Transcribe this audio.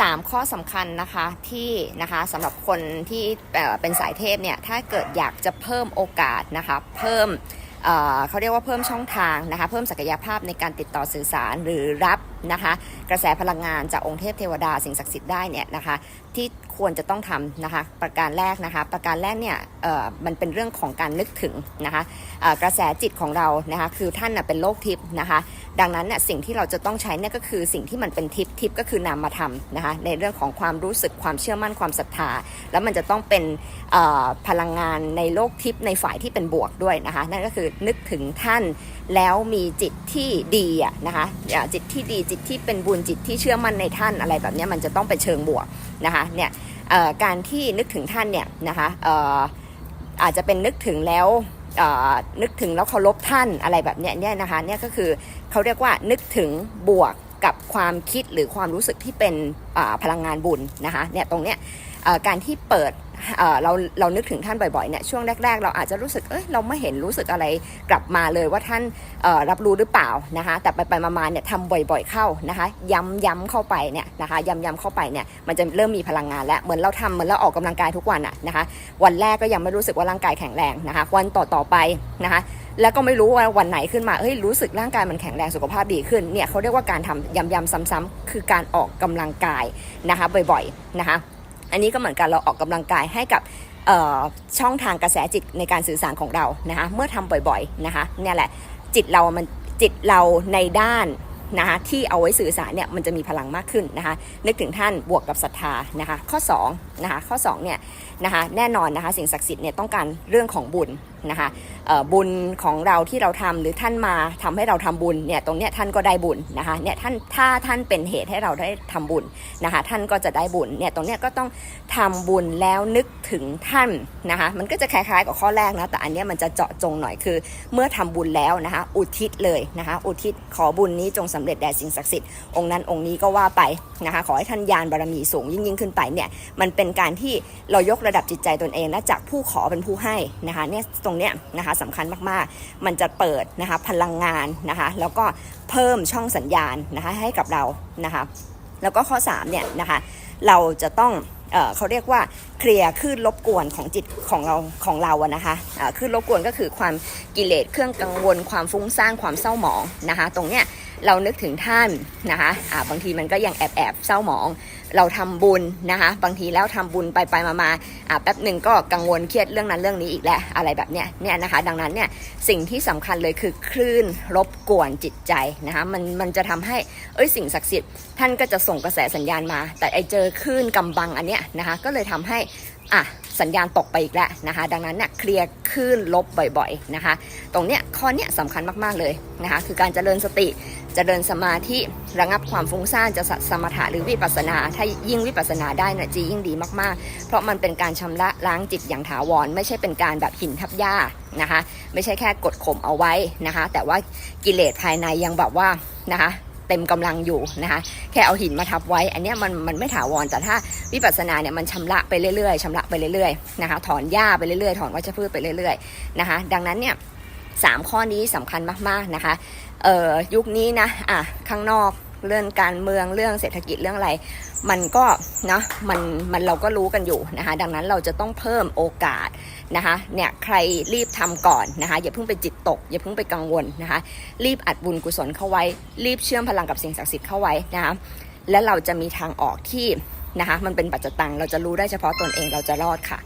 3 ข้อสำคัญนะคะที่นะคะสำหรับคนที่เป็นสายเทพเนี่ยถ้าเกิดอยากจะเพิ่มโอกาสนะคะเพิ่มเเขาเรียกว่าเพิ่มช่องทางนะคะเพิ่มศักยภาพในการติดต่อสื่อสารหรือรับนะคะกระแสพลังงานจากองค์เทพเทวดาสิ่งศักดิ์สิทธิ์ได้เนี่ยนะคะที่ ควรจะต้องทำนะคะ ประการแรกนะคะ ประการแรกเนี่ยมันเป็นเรื่องของการนึกถึงนะคะกระแสจิตของเรานะคะคือท่านนะเป็นโลกทิพย์นะคะ ดังนั้นเนี่ยสิ่งที่เราจะต้องใช้เนี่ยก็คือสิ่งที่มันเป็นทิปทิปก็คือนามธรรมนะคะในเรื่องของความรู้สึกความเชื่อมั่นความศรัทธา แล้วมันจะต้องเป็นพลังงานในโลกทิพย์ในฝ่ายที่เป็นบวกด้วยนะคะนั่นก็คือนึกถึงท่านแล้วมีจิตที่ดีอะนะคะจิตที่ดีจิตที่เป็นบุญจิตที่เชื่อมั่นในท่านอะไรแบบนี้มันจะต้องเป็นเชิงบวกนะคะเนี่ย การที่นึกถึงท่านเนี่ยนะคะอออาจจะเป็นนึกถึงแล้วนึกถึงแล้วเคารพท่านอะไรแบบเนี้ยเนี่ยนะคะเนี่ยก็คือเขาเรียกว่านึกถึงบวก กับความคิดหรือความรู้สึกที่เป็นพลังงานบุญนะคะเนี่ยตรงเนี้ยการที่เปิดเเราเรานึกถึงท่านบ่อยๆเนี่ยช่วงแรก ๆ เราอาจจะรู้สึกเอ้ยเราไม่เห็นรู้สึกอะไรกลับมาเลยว่าท่านรับรู้หรือเปล่านะคะแต่ไปๆมาๆเนี่ยทำบ่อยๆเข้านะคะ ย้ำย้ำเข้าไปเนี่ยนะคะย้ำย้ำเข้าไปเนี่ยมันจะเริ่มมีพลังงานแล้วเหมือนเราทำเหมือนเราออกกำลังกายทุกวันอะนะคะวันแรกก็ยังไม่รู้สึกว่าร่างกายแข็งแรงนะคะวันต่อๆไปนะคะ แล้วก็ไม่รู้ว่าวันไหนขึ้นมาเฮ้ยรู้สึกร่างกายมันแข็งแรงสุขภาพดีขึ้นเนี่ยเขาเรียกว่าการทำย้ำๆซ้ำๆคือการออกกำลังกายนะคะบ่อยๆนะคะอันนี้ก็เหมือนกันเราออกกำลังกายให้กับช่องทางกระแสจิตในการสื่อสารของเรานะคะเมื่อทำบ่อยๆนะคะเนี่ยแหละจิตเรามันจิตเราในด้านนะคะที่เอาไว้สื่อสารเนี่ยมันจะมีพลังมากขึ้นนะคะนึกถึงท่านบวกกับศรัทธานะคะข้อ 2 นะคะข้อ2เนี่ยนะคะแน่นอนนะคะสิ่งศักดิ์สิทธิ์เนี่ยต้องการเรื่องของบุญนะคะบุญของเราที่เราทำหรือท่านมาทำให้เราทำบุญเนี่ยตรงเนี้ยท่านก็ได้บุญนะคะเนี่ยท่านถ้าท่านเป็นเหตุให้เราได้ทำบุญนะคะท่านก็จะได้บุญเนี่ยตรงเนี้ยก็ต้องทำบุญแล้วนึกถึงท่านนะคะมันก็จะคล้ายๆกับข้อแรกนะแต่อันเนี้ยมันจะเจาะจงหน่อยคือ เมื่อทำบุญแล้วนะคะอุทิศเลยนะคะอุทิศขอบุญนี้จงสำเร็จแด่สิ่งศักดิ์สิทธิ์องค์นั้นองค์นี้ก็ว่าไปนะคะขอให้ท่านยานบารมีสูงยิ่งยิ่งขึ้นไปเนี่ยมันเป็นการที่เรายกระดับจิตใจตนเองและจากผู้ขอเป็นผู้ให้นะคะเนี่ยตรงเนี้ยนะคะสำคัญมากๆ มันจะเปิดนะคะพลังงานนะคะแล้วก็เพิ่มช่องสัญญาณนะคะให้กับเรานะคะแล้วก็ข้อ3เนี่ยนะคะเราจะต้องเออเขาเรียกว่าเคลียร์คลื่นรบกวนของจิตของเราของเราอะนะคะคลื่นรบกวนก็คือความกิเลสเครื่องกังวล ความฟุ้งซ่านความเศร้าหมองนะคะ ตรงเนี้ย เรานึกถึงท่านนะคะอ่าบางทีมันก็ยังแอบแอบเศร้าหมอง เราทำบุญนะคะ บางทีแล้วทำบุญไปไปมามาแป๊บหนึ่งก็กังวลเครียดเรื่องนั้นเรื่องนี้อีกแล้วอะไรแบบเนี้ยเนี่ยนะคะ ดังนั้นเนี่ยสิ่งที่สำคัญเลยคือคลื่นรบกวนจิตใจนะคะมันมันจะทำให้เอ้ยสิ่งศักดิ์สิทธิ์ท่านก็จะส่งกระแสสัญญาณมา แต่ไอเจอคลื่นกำบังอันเนี้ยนะคะก็เลยทำให้ อะสัญญาณตกไปอีกแล้วนะคะ ดังนั้นเนี่ยเคลียร์คลื่นลบบ่อยๆนะคะ ตรงเนี้ยข้อเนี้ยสำคัญมากๆเลยนะคะ คือการเจริญสติเจริญสมาธิระงับความฟุ้งซ่านจะสสมถะหรือวิปัสนา ถ้ายิ่งวิปัสนาได้เนี่ยจะยิ่งดีมากๆ เพราะมันเป็นการชำระล้างจิตอย่างถาวร ไม่ใช่เป็นการแบบหินทับหญ้านะคะ ไม่ใช่แค่กดข่มเอาไว้นะคะ แต่ว่ากิเลสภายในยังแบบว่านะคะ เต็มกำลังอยู่นะคะแค่เอาหินมาทับไว้ อันนี้มันมันไม่ถาวรแต่ถ้าวิปัสสนาเนี่ยมันชำระไปเรื่อยๆชำระไปเรื่อยๆนะคะถอนหญ้าไปเรื่อยๆถอนวัชพืชไปเรื่อยๆนะคะดังนั้นเนี่ยสามข้อนี้สำคัญมากๆนะคะเอ่อยุคนี้นะอะข้างนอกเรื่องการเมืองเรื่องเศรษฐกิจเรื่องอะไร มันก็นะมันมันเราก็รู้กันอยู่นะคะ ดังนั้นเราจะต้องเพิ่มโอกาสนะคะเนี่ยใครรีบทำก่อนนะคะอย่าเพิ่งไปจิตตก อย่าเพิ่งไปกังวลนะคะรีบอัดบุญกุศลเข้าไว้ รีบเชื่อมพลังกับสิ่งศักดิ์สิทธิ์เข้าไว้นะคะและเราจะมีทางออกที่นะคะมันเป็นปัจจตังเราจะรู้ได้เฉพาะตนเองเราจะรอดค่ะ